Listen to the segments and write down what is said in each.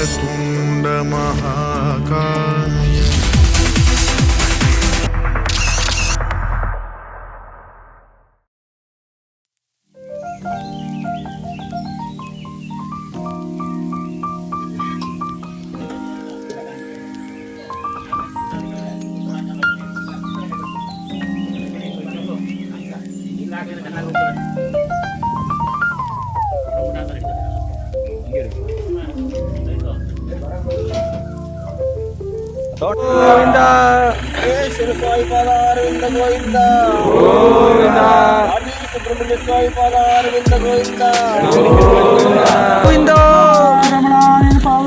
प्रसूण्डमहाकाय గోవిందా. స్వామి పాద అరవింద గోవిందా. గోవిందా. సుబ్రహ్మణ్య స్వామి పాద అరవింద గోవిందా. గోవిందో. రమణాయన పాద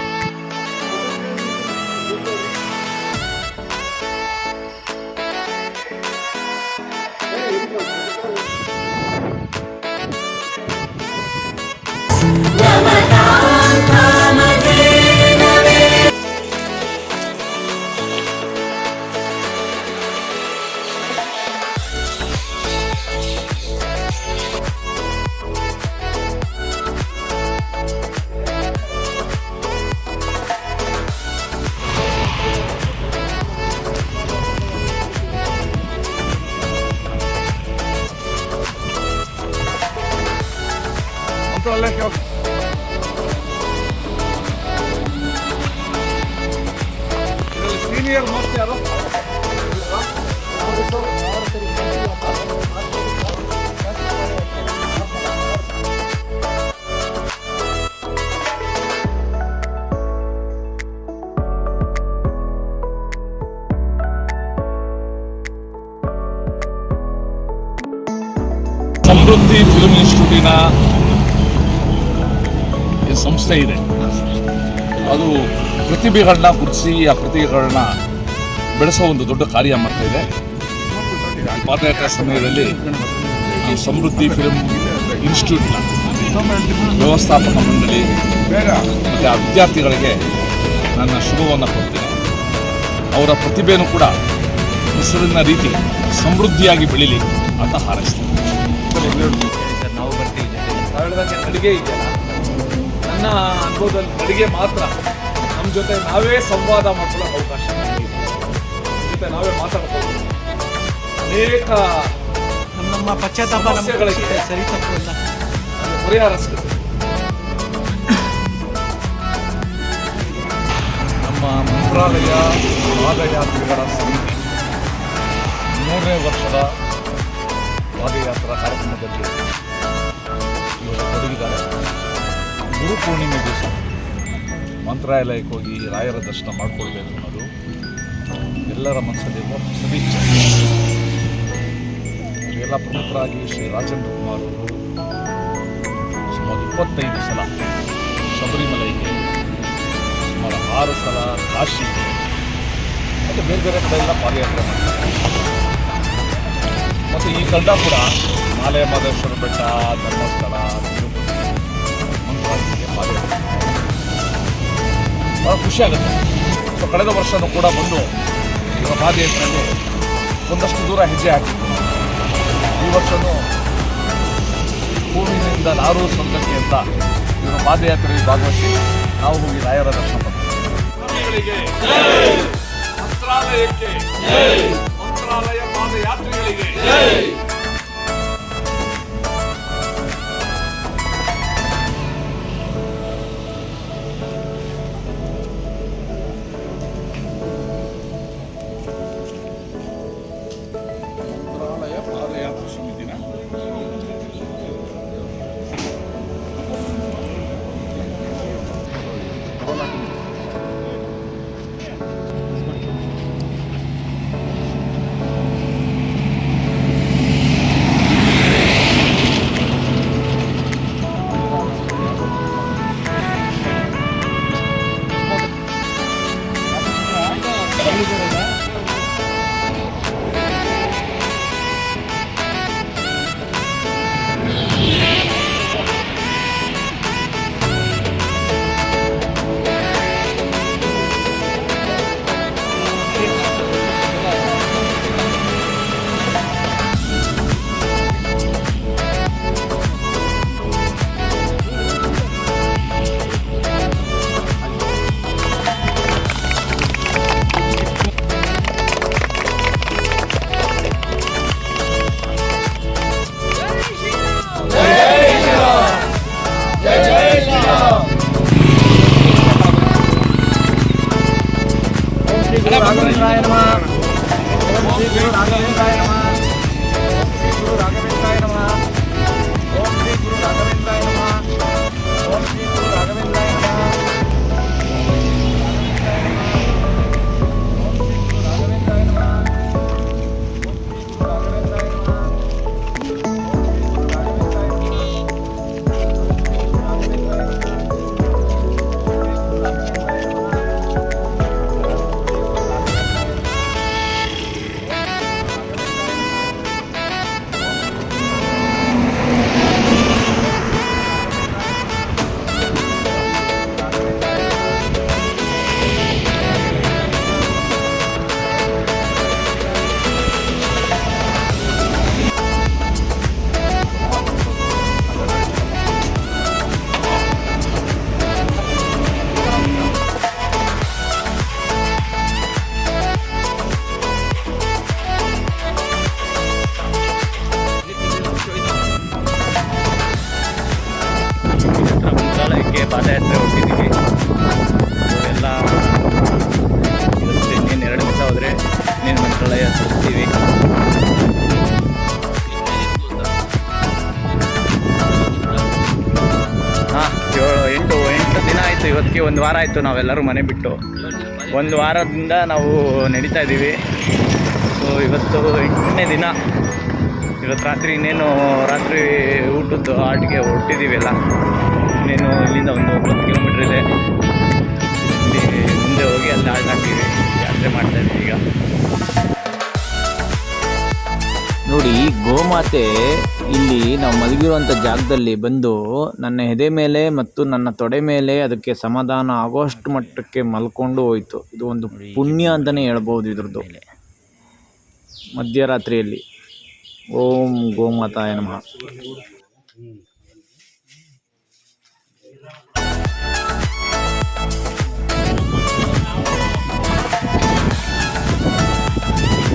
ಸೀನಿಯರ್ ಮೋಸ್ಟ್ ಯಾರು ಸಮೃದ್ಧಿ ಫಿಲ್ಮ್ ಇನ್ಸ್ಟಿಟ್ಯೂಟಿನ ಸಂಸ್ಥೆ ಇದೆ. ಅದು ಪ್ರತಿಭೆಗಳನ್ನ ಗುರುತಿಸಿ ಆ ಪ್ರತಿಭೆಗಳನ್ನ ಬೆಳೆಸೋ ಒಂದು ದೊಡ್ಡ ಕಾರ್ಯ ಮಾಡ್ತಾ ಇದೆ. ಪಾದಯಾತ್ರೆ ಸಮಯದಲ್ಲಿ ಸಮೃದ್ಧಿ ಫಿಲ್ಮ್ ಇನ್ಸ್ಟಿಟ್ಯೂಟ್ನ ವ್ಯವಸ್ಥಾಪಕ ಮಂಡಳಿ ಮತ್ತು ಆ ವಿದ್ಯಾರ್ಥಿಗಳಿಗೆ ನನ್ನ ಶುಭವನ್ನು ಕೊಡ್ತೇನೆ ಅವರ ಪ್ರತಿಭೆಯನ್ನು ಕೂಡ ಹೆಸರಿನ ರೀತಿ ಸಮೃದ್ಧಿಯಾಗಿ ಬೆಳೀಲಿ ಅಂತ ಹಾರೈಸ್ತೇನೆ. ನಾವು ಬರ್ತೀವಿ ಅಡುಗೆ ಇದೆಯಲ್ಲ? ನನ್ನ ಅನುಭವದಲ್ಲಿ ಅಡುಗೆ ಮಾತ್ರ ನಮ್ಮ ಜೊತೆ ನಾವೇ ಸಂವಾದ ಮಾಡ್ಕೊಳ್ಳೋ ಅವಕಾಶ ಜೊತೆ ನಾವೇ ಮಾತಾಡ್ಬೋದು ಅನೇಕ ನಮ್ಮ ಪಶ್ಚಾತ್ತಾಪ ಸಮಸ್ಯೆಗಳಿಗೆ ಸರಿ ತಪ್ಪು ಇಲ್ಲ. ಪರಿಹಾರ ಸಿಗುತ್ತೆ. ನಮ್ಮ ಮಂತ್ರಾಲಯ ಪಾದಯಾತ್ರಿಗಳ ಸಮಿತಿ ಮೂರನೇ ವರ್ಷದ ಪಾದಯಾತ್ರಾ ಕಾರ್ಯಕ್ರಮದಲ್ಲಿ ಇವರು ತೊಡಗಿದ್ದಾರೆ ಗುರುಪೂರ್ಣಿಮೆ ದಿವಸ ಮಂತ್ರಾಲಯಕ್ಕೆ ಹೋಗಿ ರಾಯರ ದರ್ಶನ ಮಾಡಿಕೊಳ್ಬೇಕು ಅನ್ನೋದು ಎಲ್ಲರ ಮನಸ್ಸಲ್ಲಿರುವ ಸಮೀಕ್ಷೆ. ಎಲ್ಲ ಪ್ರಮುಖರಾಗಿ ಶ್ರೀ ರಾಜೇಂದ್ರ ಕುಮಾರ್ ಅವರು ಸುಮಾರು ಇಪ್ಪತ್ತೈದು ಸಲ ಶಬರಿಮಲೆಗೆ, ಸುಮಾರು ಆರು ಸಲ ಕಾಶಿ ಮತ್ತು ಬೇರೆ ಬೇರೆ ಕಡೆ ಎಲ್ಲ ಪಾದಯಾತ್ರೆ ಮಾಡ್ತಾರೆ. ಮತ್ತು ಈ ಕಂಡ ಕೂಡ ಮಾಲೆ ಮಾದೇಶ್ವರ ಬೆಟ್ಟ ಧರ್ಮಸ್ಥಳ, ತಿರುಪತಿ ಪಾದಯಾತ್ರೆ ಭಾಳ ಖುಷಿಯಾಗುತ್ತೆ ಸೊ ಕಳೆದ ವರ್ಷನೂ ಕೂಡ ಬಂದು ಇವರ ಪಾದಯಾತ್ರೆಯಲ್ಲಿ ಒಂದಷ್ಟು ದೂರ ಹೆಜ್ಜೆ ಹಾಕಿತ್ತು ಈ ವರ್ಷವೂ ಹೂವಿನಿಂದ ನಾರು ಸಂತತಿ ಅಂತ ಇವರ ಪಾದಯಾತ್ರೆಯಲ್ಲಿ ಭಾಗವಹಿಸಿ ನಾವು ಹೋಗಿ ರಾಯರ ದರ್ಶನ ಮಂತ್ರಾಲಯಕ್ಕೆ, ಮಂತ್ರಾಲಯ ಪಾದಯಾತ್ರಿಗಳಿಗೆ. ಏಳು ಎಂಟು ಎಂಟು ದಿನ ಆಯಿತು, ಇವತ್ತಿಗೆ ಒಂದು ವಾರ ಆಯಿತು ನಾವೆಲ್ಲರೂ ಮನೆ ಬಿಟ್ಟು. ಒಂದು ವಾರದಿಂದ ನಾವು ನಡೀತಾ ಇದ್ದೀವಿ. ಸೊ ಇವತ್ತು ಎಂಟನೇ ದಿನ. ಇವತ್ತು ರಾತ್ರಿ ಇನ್ನೇನು ರಾತ್ರಿ ಊಟದ್ದು ಆಟಿಗೆ ಹೊರಟಿದ್ದೀವಿ ಎಲ್ಲ ಇನ್ನೇನು ಇಲ್ಲಿಂದ ಒಂದು ಒಂಬತ್ತು ಕಿಲೋಮೀಟ್ರ್ ಇದೆ. ಮುಂದೆ ಹೋಗಿ ಅಲ್ಲಿ ಆಟ ಹಾಕ್ತೀವಿ ಯಾತ್ರೆ ಮಾಡ್ತಾ ಇದ್ದೀವಿ ಈಗ. ನೋಡಿ ಗೋಮಾತೆ ಇಲ್ಲಿ ನಾವು ಮಲಗಿರುವಂಥ ಜಾಗದಲ್ಲಿ ಬಂದು ನನ್ನ ಎದೆ ಮೇಲೆ ಮತ್ತು ನನ್ನ ತೊಡೆ ಮೇಲೆ ಅದಕ್ಕೆ ಸಮಾಧಾನ ಆಗೋಷ್ಟು ಮಟ್ಟಕ್ಕೆ ಮಲ್ಕೊಂಡು ಹೋಯ್ತು. ಇದು ಒಂದು ಪುಣ್ಯ ಅಂತಲೇ ಹೇಳ್ಬೋದು ಇದ್ರದ್ದು. ಮಧ್ಯರಾತ್ರಿಯಲ್ಲಿ. ಓಂ ಗೋಮಾತಾಯ ನಮಃ.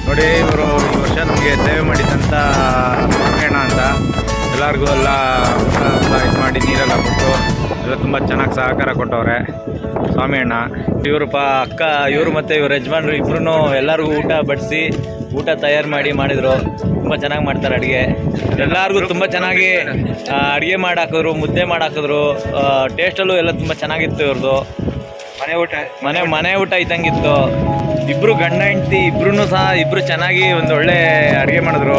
ನೋಡಿ ಇವರು ವರ್ಷ ನಮಗೆ ಸೇವೆ ಮಾಡಿದಂಥ ಸ್ವಾಮಿಯಣ್ಣ ಅಂತ ಎಲ್ಲರಿಗೂ ಎಲ್ಲ ಇದು ಮಾಡಿ ನೀರೆಲ್ಲ ಕೊಟ್ಟು ಎಲ್ಲ ತುಂಬ ಚೆನ್ನಾಗಿ ಸಹಕಾರ ಕೊಟ್ಟವ್ರೆ. ಸ್ವಾಮಿಯಣ್ಣ ಇವರು ಪ ಅಕ್ಕ, ಇವರು ಮತ್ತು ಇವ್ರ ಯಜಮಾನ್ರು ಇಬ್ರು ಎಲ್ಲರಿಗೂ ಊಟ ಬಡಿಸಿ, ಊಟ ತಯಾರು ಮಾಡಿ ಮಾಡಿದರು. ತುಂಬ ಚೆನ್ನಾಗಿ ಮಾಡ್ತಾರೆ ಅಡುಗೆ. ಎಲ್ಲರಿಗೂ ತುಂಬ ಚೆನ್ನಾಗಿ ಅಡುಗೆ ಮಾಡಾಕಿದ್ರು, ಮುದ್ದೆ ಮಾಡಾಕಿದ್ರು ಟೇಸ್ಟಲ್ಲೂ ಎಲ್ಲ ತುಂಬ ಚೆನ್ನಾಗಿತ್ತು ಇವ್ರದ್ದು ಮನೆ ಊಟ. ಮನೆ ಮನೆ ಊಟ ಇದ್ದಂಗಿತ್ತು ಇಬ್ರು ಗಂಡ ಹೆಂಡತಿ ಇಬ್ರು ಸಹ ಇಬ್ರು ಚೆನ್ನಾಗಿ ಒಂದು ಒಳ್ಳೆ ಅಡುಗೆ ಮಾಡಿದ್ರು.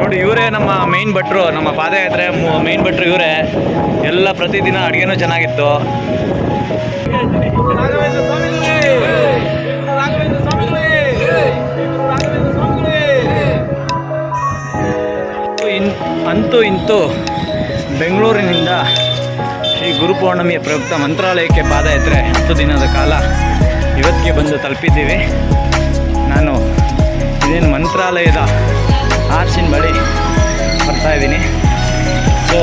ನೋಡಿ, ಇವರೇ ನಮ್ಮ ಮೇನ್ ಭಟ್ರು, ನಮ್ಮ ಪಾದಯಾತ್ರೆ ಮೇನ್ ಭಟ್ರು ಇವರೇ. ಎಲ್ಲ ಪ್ರತಿದಿನ ಅಡುಗೆನೂ ಚೆನ್ನಾಗಿತ್ತು. ಇನ್ ಅಂತೂ ಇಂತೂ ಬೆಂಗಳೂರಿನಿಂದ ಶ್ರೀ ಗುರುಪೌರ್ಣಮಿಯ ಪ್ರಯುಕ್ತ ಮಂತ್ರಾಲಯಕ್ಕೆ ಪಾದಯಾತ್ರೆ ಹತ್ತು ದಿನದ ಕಾಲ ಇವತ್ತಿಗೆ ಬಂದು ತಲುಪಿದ್ದೀವಿ. ನಾನು ಇದೇನು ಮಂತ್ರಾಲಯದ ಆರ್ಚಿನ ಬಳಿ ಬರ್ತಾ ಇದ್ದೀನಿ. ಸೊ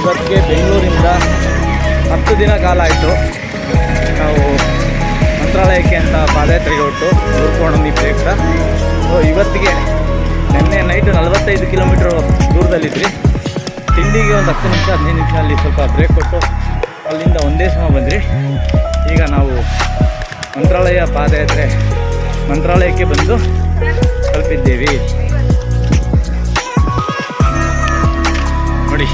ಇವತ್ತಿಗೆ ಬೆಂಗಳೂರಿಂದ ಹತ್ತು ದಿನ ಕಾಲ ಆಯಿತು. ನಾವು ಮಂತ್ರಾಲಯಕ್ಕೆ ಅಂತ ಪಾದಯಾತ್ರೆಗೆ ಹೊರಟು ಗುರುಪೌರ್ಣಮಿ ಪ್ರಯುಕ್ತ. ಸೊ ಇವತ್ತಿಗೆ ನಿನ್ನೆ ನೈಟು ನಲವತ್ತೈದು ಕಿಲೋಮೀಟ್ರ್ ದೂರದಲ್ಲಿದ್ವಿ. ತಿಂಡಿಗೆ ಒಂದು ಹತ್ತು ನಿಮಿಷ, ಹದಿನೈದು ನಿಮಿಷ ಅಲ್ಲಿ ಸ್ವಲ್ಪ ಬ್ರೇಕ್ ಕೊಟ್ಟು ಅಲ್ಲಿಂದ ಒಂದೇ ಸಮ ಬಂದ್ರಿ. ಈಗ ನಾವು ಮಂತ್ರಾಲಯ ಪಾದಯಾತ್ರೆ ಮಂತ್ರಾಲಯಕ್ಕೆ ಬಂದು ತಲುಪಿದ್ದೇವೆ. ನೋಡಿ,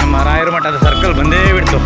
ನಮ್ಮ ರಾಯರ ಮಠದ ಸರ್ಕಲ್ ಬಂದೇ ಬಿಡ್ತು.